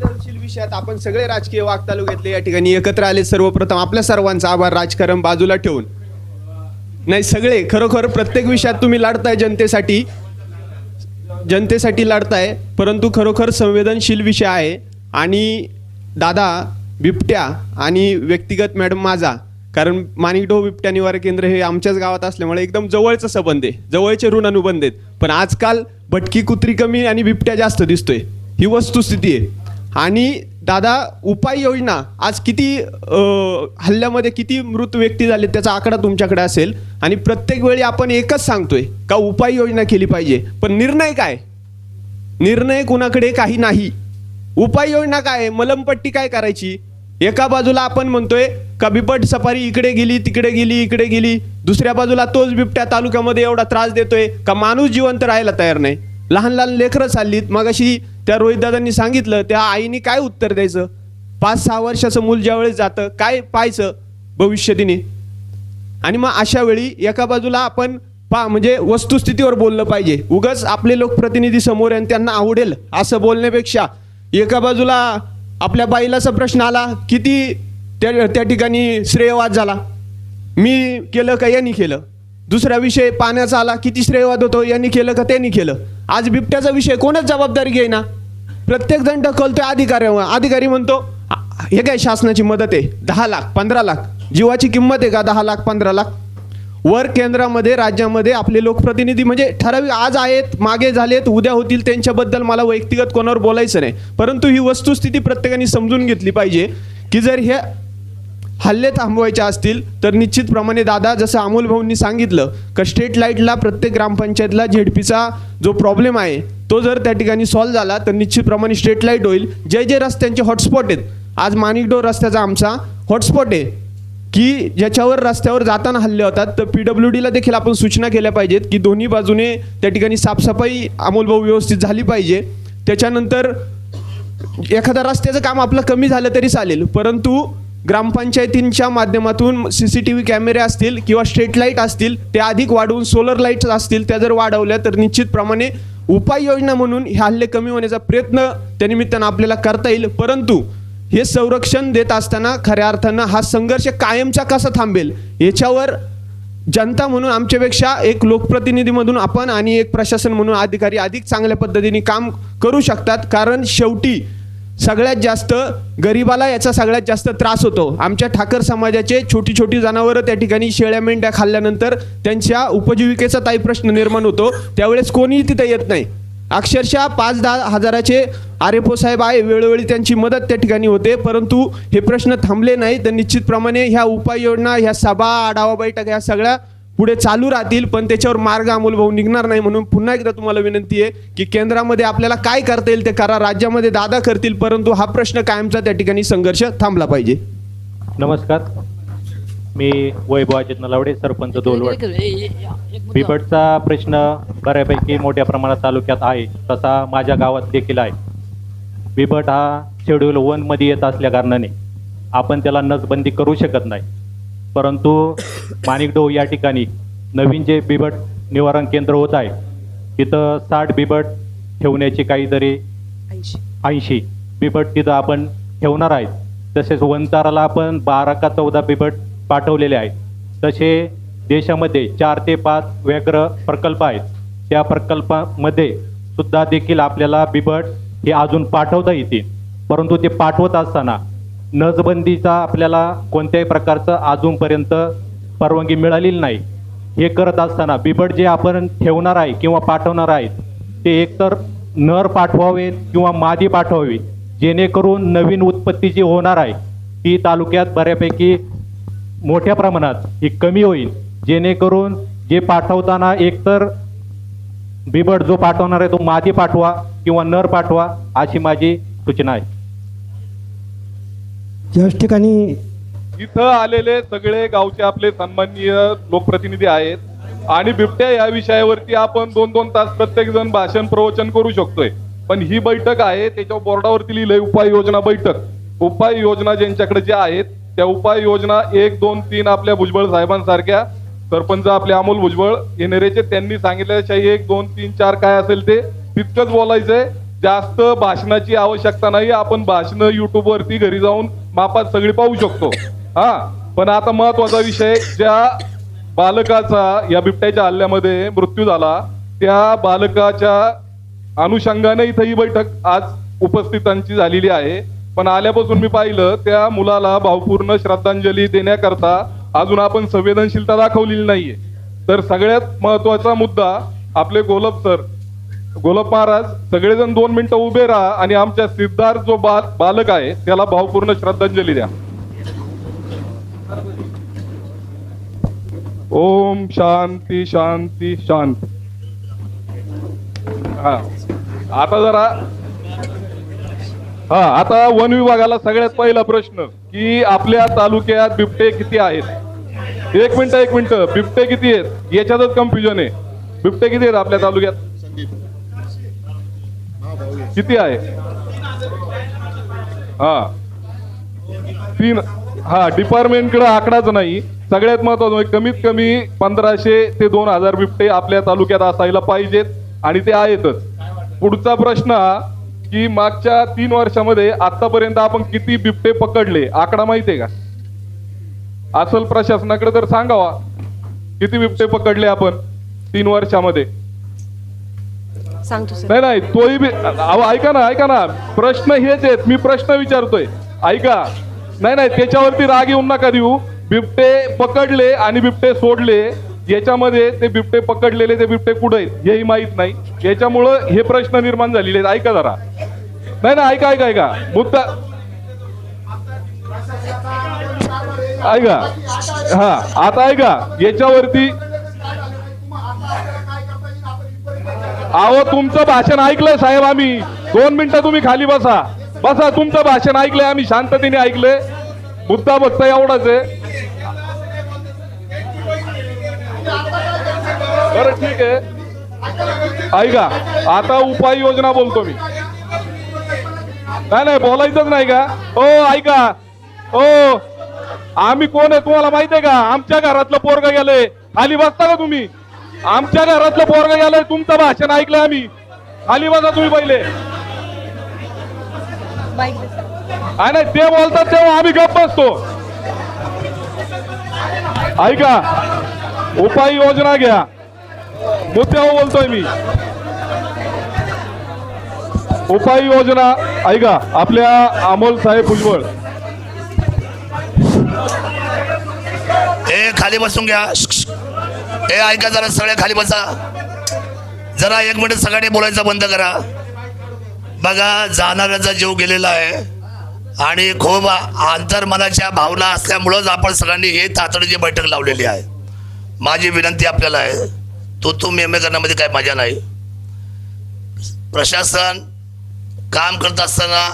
संवेदनशील विषयात आपण सगळे राजकीय वागतालू घेतले. या ठिकाणी एकत्र आले सर्वप्रथम आपल्या सर्वांचा आभार राजकारण बाजूला ठेवून. नाही सगळे खरोखर प्रत्येक विषयात तुम्ही लढताय जनतेसाठी. जनतेसाठी लढताय परंतु खरोखर संवेदनशील विषय आहे. आणि दादा बिबट्या आणि व्यक्तिगत मॅडम माझा कारण माणिकडो बिबट्या निवारण केंद्र हे आमच्याच गावात असल्यामुळे एकदम जवळचा संबंध आहे. जवळचे ऋण अनुबंध आहेत. पण आजकाल भटकी कुत्री कमी आणि बिबट्या जास्त दिसतोय. ही वस्तुस्थिती आहे. आणि दादा उपाययोजना आज किती हल्ल्यामध्ये किती मृत व्यक्ती झाले त्याचा आकडा तुमच्याकडे असेल. आणि प्रत्येक वेळी आपण एकच सांगतोय का उपाययोजना केली पाहिजे. पण निर्णय काय? निर्णय कुणाकडे काही नाही. उपाययोजना काय? आहे? मलमपट्टी काय करायची? एका बाजूला आपण म्हणतोय का बिबट सफारी इकडे गेली तिकडे गेली इकडे गेली. दुसऱ्या बाजूला तोच बिबट्या तालुक्यामध्ये एवढा त्रास देतोय का माणूस जिवंत राहायला तयार नाही. लहान लहान लेकरं चाललीत. मग अशी त्या रोहितदादांनी सांगितलं त्या आईने काय उत्तर द्यायचं? पाच सहा वर्षाचं मूल ज्यावेळेस जातं काय पाहायचं भविष्यतीने आणि मग अशा वेळी एका बाजूला आपण पा म्हणजे वस्तुस्थितीवर बोललं पाहिजे. उगाच आपले लोकप्रतिनिधी समोर आहे आणि त्यांना आवडेल असं बोलण्यापेक्षा एका बाजूला आपल्या बाईलाचा प्रश्न आला किती त्या त्या ठिकाणी श्रेयवाद झाला? मी केलं का यांनी केलं? दुसरा विषय पाण्याचा आला किती श्रेयवाद होतो यांनी केलं का त्यांनी केलं? आज बिबट्याचा विषय कोणच जबाबदारी घेईना. प्रत्येक जण ढकलतोय अधिकाऱ्यावर अधिकारी म्हणतो हे काय शासनाची मदत आहे? दहा लाख पंधरा लाख. जीवाची किंमत आहे का? दहा लाख पंधरा लाख. वर केंद्रामध्ये राज्यामध्ये आपले लोकप्रतिनिधी म्हणजे ठराविक आज आहेत मागे झालेत उद्या होतील त्यांच्याबद्दल मला व्यक्तिगत कोणावर बोलायचं नाही. परंतु ही वस्तुस्थिती प्रत्येकाने समजून घेतली पाहिजे की जर हे हल्ले थांबवायचे असतील तर निश्चितप्रमाणे दादा जसं अमोल भाऊंनी सांगितलं का स्ट्रीट लाईटला प्रत्येक ग्रामपंचायतला झेडपीचा जो प्रॉब्लेम आहे तो जर त्या ठिकाणी सॉल्व्ह झाला तर निश्चितप्रमाणे स्ट्रीट लाइट होईल. जे जे रस्त्यांचे हॉटस्पॉट आहेत आज माणिकडोर रस्त्याचा आमचा हॉटस्पॉट आहे की ज्याच्यावर रस्त्यावर जाताना हल्ले होतात तर पी डब्ल्यू डीला देखील आपण सूचना केल्या पाहिजेत की दोन्ही बाजूने त्या ठिकाणी साफसफाई अमोलभाऊ व्यवस्थित झाली पाहिजे. त्याच्यानंतर एखादा रस्त्याचं काम आपलं कमी झालं तरी चालेल परंतु ग्रामपंचायतींच्या माध्यमातून सी सी टी व्ही कॅमेरे असतील किंवा स्ट्रीट लाइट असतील ते अधिक वाढवून सोलर लाईट्स असतील त्या जर वाढवल्या तर निश्चितप्रमाणे उपाययोजना म्हणून हे हल्ले कमी होण्याचा प्रयत्न त्यानिमित्तानं आपल्याला करता येईल. परंतु हे संरक्षण देत असताना खऱ्या अर्थानं हा संघर्ष कायमचा कसा थांबेल याच्यावर जनता म्हणून आमच्यापेक्षा एक लोकप्रतिनिधीमधून आपण आणि एक प्रशासन म्हणून अधिकारी अधिक चांगल्या पद्धतीने काम करू शकतात. कारण शेवटी सगळ्यात जास्त गरिबाला याचा सगळ्यात जास्त त्रास होतो. आमच्या ठाकर समाजाचे छोटी छोटी जनावरं त्या ठिकाणी शेळ्या मेंढ्या खाल्ल्यानंतर त्यांच्या उपजीविकेचा ताई प्रश्न निर्माण होतो. त्यावेळेस कोणीही तिथे येत नाही. अक्षरशः पाच दहा हजाराचे आर साहेब आहे वेळोवेळी त्यांची मदत त्या ठिकाणी होते. परंतु हे प्रश्न थांबले नाही. तर निश्चितप्रमाणे ह्या उपाययोजना ह्या सभा आढावा बैठक ह्या सगळ्या पुढे चालू राहतील पण त्याच्यावर मार्ग अमोल भाऊ निघणार नाही म्हणून पुन्हा एकदा तुम्हाला विनंती आहे की केंद्रामध्ये आपल्याला काय करता येईल ते करा राज्यामध्ये दादा करतील परंतु हा प्रश्न कायमचा त्या ठिकाणी संघर्ष थांबला पाहिजे. नमस्कार. मी वैभव अजित नलावडे सरपंच दोलवड. बिबटचा प्रश्न बऱ्यापैकी मोठ्या प्रमाणात तालुक्यात आहे तसा माझ्या गावात देखील आहे. बिबट हा शेड्यूल वनमध्ये येत असल्या कारणाने आपण त्याला नसबंदी करू शकत नाही. परंतु माणिकडो या ठिकाणी नवीन जे बिबट निवारण केंद्र होत आहे तिथं साठ बिबट ठेवण्याची काहीतरी ऐंशी. बिबट तिथं आपण ठेवणार आहेत. तसेच वंताराला आपण बारा का चौदा बिबट पाठवलेले आहेत. तसे देशामध्ये चार ते पाच व्याघ्र प्रकल्प आहेत. त्या प्रकल्पामध्ये सुद्धा देखील आपल्याला बिबट हे अजून पाठवता येतील. परंतु ते पाठवत असताना नसबंदीचा आपल्याला कोणत्याही प्रकारचं अजूनपर्यंत परवानगी मिळालेली नाही. हे करत असताना बिबट जे आपण ठेवणार आहे किंवा पाठवणार आहेत ते एकतर नर पाठवावेत किंवा मादी पाठवावी जेणेकरून नवीन उत्पत्ती जी होणार आहे ती तालुक्यात बऱ्यापैकी मोठ्या प्रमाणात ही कमी होईल. जेणेकरून जे पाठवताना एकतर बिबट जो पाठवणार आहे तो मादी पाठवा किंवा नर पाठवा अशी माझी सूचना आहे. याच ठिकाणी इथं आलेले सगळे गावचे आपले सन्माननीय लोकप्रतिनिधी आहेत. आणि बिबट्या या विषयावरती आपण दोन दोन तास प्रत्येक जण भाषण प्रवचन करू शकतोय. पण ही बैठक आहे त्याच्यावर बोर्डावरती लिहिलंय उपाययोजना बैठक. उपाययोजना ज्यांच्याकडे ज्या आहेत त्या उपाययोजना एक दोन तीन आपल्या भुजबळ साहेबांसारख्या सरपंच आपले अमोल भुजबळ येणेरेचे त्यांनी सांगितल्याशिवाय एक दोन तीन चार काय असेल ते तितकंच बोलायचंय. जास्त भाषणाची आवश्यकता नाही आपण भाषण युट्यूबवरती घरी जाऊन मापात सगळी पाहू शकतो. हा? पण आता महत्त्वाचा विषय ज्या बालकाचा या बिबट्याच्या हल्ल्यामध्ये मृत्यू झाला त्या बालकाच्या अनुषंगाने इथं ही बैठक आज उपस्थितांची झालेली आहे. पण आल्यापासून मी पाहिलं त्या मुलाला भावपूर्ण श्रद्धांजली देण्याकरता अजून आपण संवेदनशीलता दाखवलेली नाहीये. तर सगळ्यात महत्त्वाचा मुद्दा आपले गोलब सर गोलप महाराज सगळेजण दोन मिनिटं उभे राहा आणि आमच्या सिद्धार्थ जो बाल बालक आहे त्याला भावपूर्ण श्रद्धांजली द्या. ओम शांती शांती शांती. हा. आता जरा हा आता वन विभागाला सगळ्यात पहिला प्रश्न की आपल्या तालुक्यात बिबटे किती आहेत? एक मिनिट एक मिनिट. बिबटे किती आहेत? याच्यातच कन्फ्युजन आहे. बिबटे किती आहेत आपल्या तालुक्यात? किती आहे? हा. तीन हा डिपार्टमेंटकडे आकडाच नाही. सगळ्यात महत्वाचं म्हणजे कमीत कमी पंधराशे ते दोन हजार बिबटे आपल्या तालुक्यात असायला पाहिजेत आणि ते आहेतच. पुढचा प्रश्न हा की मागच्या तीन वर्षामध्ये आतापर्यंत आपण किती बिबटे पकडले? आकडा माहितीये का? असल प्रशासनाकडे तर सांगावा. किती बिबटे पकडले आपण तीन वर्षामध्ये? सांगतो सर. नाही नाही तोही बी अहो ऐका ना ऐका ना. प्रश्न हेच आहेत. मी प्रश्न विचारतोय. ऐका. नाही नाही त्याच्यावरती राग येऊन नका देऊ. बिबटे पकडले आणि बिबटे सोडले. याच्यामध्ये ते बिबटे पकडलेले ते बिबटे कुठे आहेत हेही माहीत नाही. याच्यामुळं हे प्रश्न निर्माण झालेले आहेत. ऐका जरा. नाही ना ऐका ऐका ऐका. मुद्दा ऐका. हा आता ऐका. याच्यावरती अहो तुमचं भाषण ऐकलंय साहेब आम्ही. दोन मिनिटं तुम्ही खाली बसा. बसा तुमचं भाषण ऐकलंय आम्ही शांततेने ऐकलंय. मुद्दा बघता एवढाच आहे. बरं ठीक आहे. ऐका आता उपाययोजना बोलतो मी. नाही नाही बोलायचंच नाही का? हो ऐका. हो. आम्ही कोण आहे तुम्हाला माहिती आहे का? आमच्या घरातलं पोरग गेले खाली बसता का तुम्ही? आमच्या घरातलं पोरग गेलंय तुमचं भाषण ऐकलंय आम्ही. खाली बघा तुम्ही पहिले. बाईक नाही ते बोलतात तेव्हा आम्ही गप्प बसतो. ऐका उपाययोजना घ्या. मुद्द्यावर बोलतोय मी. उपाय योजना ऐका आपल्या अमोल साहेब भुजबळ. ए खाली बसून घ्या. ए ऐका जरा सगळे खाली बसा. जरा एक मिनिट सगळ्यांनी बोलायचं बंद करा. बघा जाणाऱ्याचा जीव गेलेला आहे. आणि खूप आंतरमनाच्या भावना असल्यामुळंच आपण सगळ्यांनी हे तातडीची बैठक लावलेली आहे. माझी विनंती आपल्याला आहे तो तू मेमे करण्यामध्ये काही मजा नाही. प्रशासन काम करत असताना